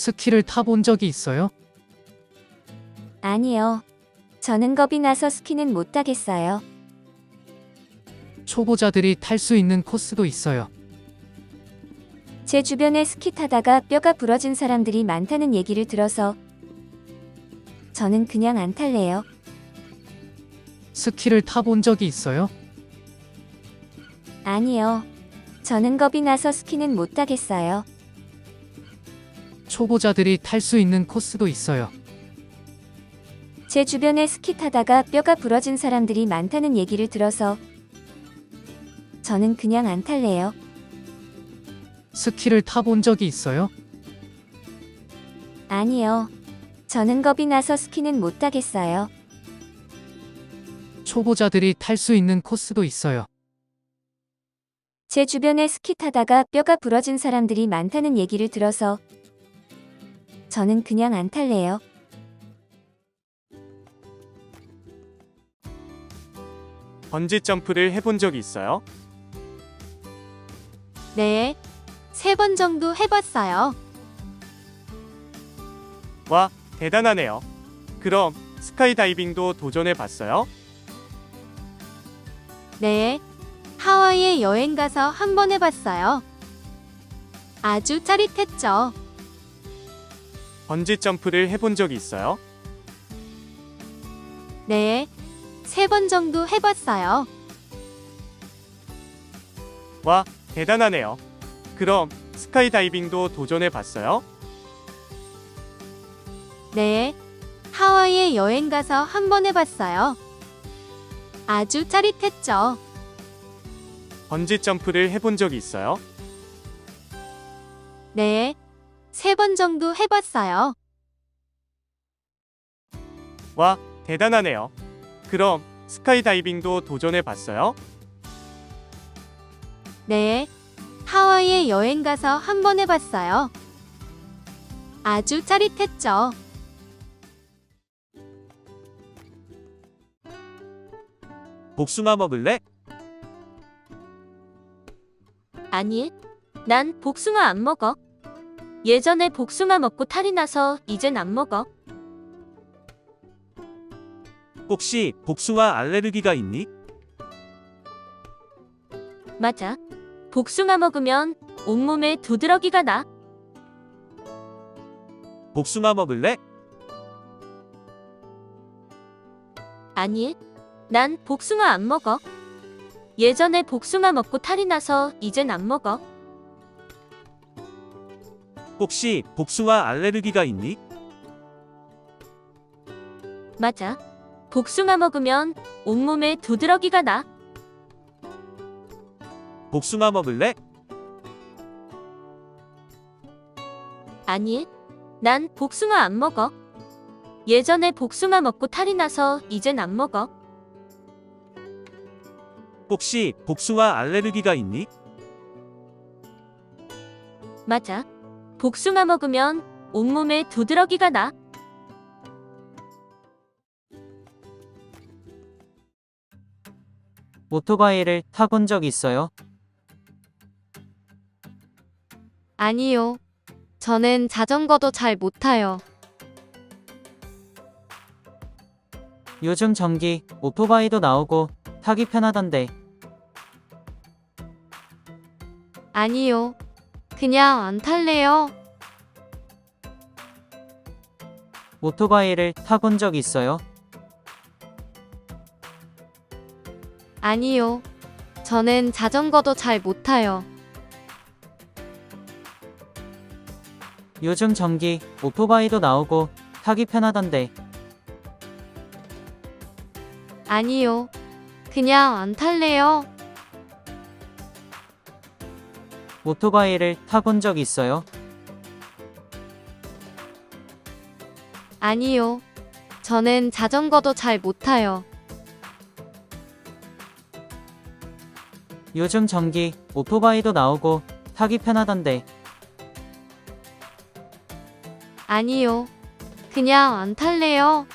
스키를 타본 적이 있어요? 아니요. 저는 겁이 나서 스키는 못 타겠어요. 초보자들이 탈 수 있는 코스도 있어요. 제 주변에 스키 타다가 뼈가 부러진 사람들이 많다는 얘기를 들어서 저는 그냥 안 탈래요. 스키를 타본 적이 있어요? 아니요. 저는 겁이 나서 스키는 못 타겠어요. 초보자들이 탈 수 있는 코스도 있어요. 제 주변에 스키 타다가 뼈가 부러진 사람들이 많다는 얘기를 들어서 저는 그냥 안 탈래요. 스키를 타본 적이 있어요? 아니요. 저는 겁이 나서 스키는 못 타겠어요. 초보자들이 탈 수 있는 코스도 있어요. 제 주변에 스키 타다가 뼈가 부러진 사람들이 많다는 얘기를 들어서 저는 그냥 안 탈래요. 번지 점프를 해본 적이 있어요? 네. 세 번 정도 해봤어요. 와, 대단하네요. 그럼 스카이다이빙도 도전해 봤어요? 네. 하와이에 여행 가서 한 번 해봤어요. 아주 짜릿했죠. 번지 점프를 해본 적이 있어요? 네. 세 번 정도 해봤어요. 와, 대단하네요. 그럼 스카이다이빙도 도전해 봤어요? 네. 하와이에 여행 가서 한 번 해봤어요. 아주 짜릿했죠. 번지 점프를 해본 적이 있어요? 네. 세 번 정도 해봤어요. 와, 대단하네요. 그럼 스카이다이빙도 도전해 봤어요? 네. 하와이에 여행 가서 한 번 해봤어요. 아주 짜릿했죠. 복숭아 먹을래? 아니, 난 복숭아 안 먹어. 예전에 복숭아 먹고 탈이 나서 이젠 안 먹어. 혹시 복숭아 알레르기가 있니? 맞아. 복숭아 먹으면 온몸에 두드러기가 나. 복숭아 먹을래? 아니, 난 복숭아 안 먹어. 예전에 복숭아 먹고 탈이 나서 이젠 안 먹어. 혹시 복숭아 알레르기가 있니? 맞아. 복숭아 먹으면 온몸에 두드러기가 나. 복숭아 먹을래? 아니, 난 복숭아 안 먹어. 예전에 복숭아 먹고 탈이 나서 이젠 안 먹어. 혹시 복숭아 알레르기가 있니? 맞아. 복숭아 먹으면 온몸에 두드러기가 나. 오토바이를 타본 적 있어요? 아니요. 저는 자전거도 잘 못 타요. 요즘 전기 오토바이도 나오고 타기 편하던데 아니요. 그냥 안 탈래요. 오토바이를 타본 적 있어요? 아니요. 저는 자전거도 잘 못 타요. 요즘 전기 오토바이도 나오고 타기 편하던데 아니요. 그냥 안 탈래요. 오토바이를 타본 적 있어요? 아니요. 저는 자전거도 잘 못 타요. 요즘 전기 오토바이도 나오고 타기 편하던데 아니요. 그냥 안 탈래요.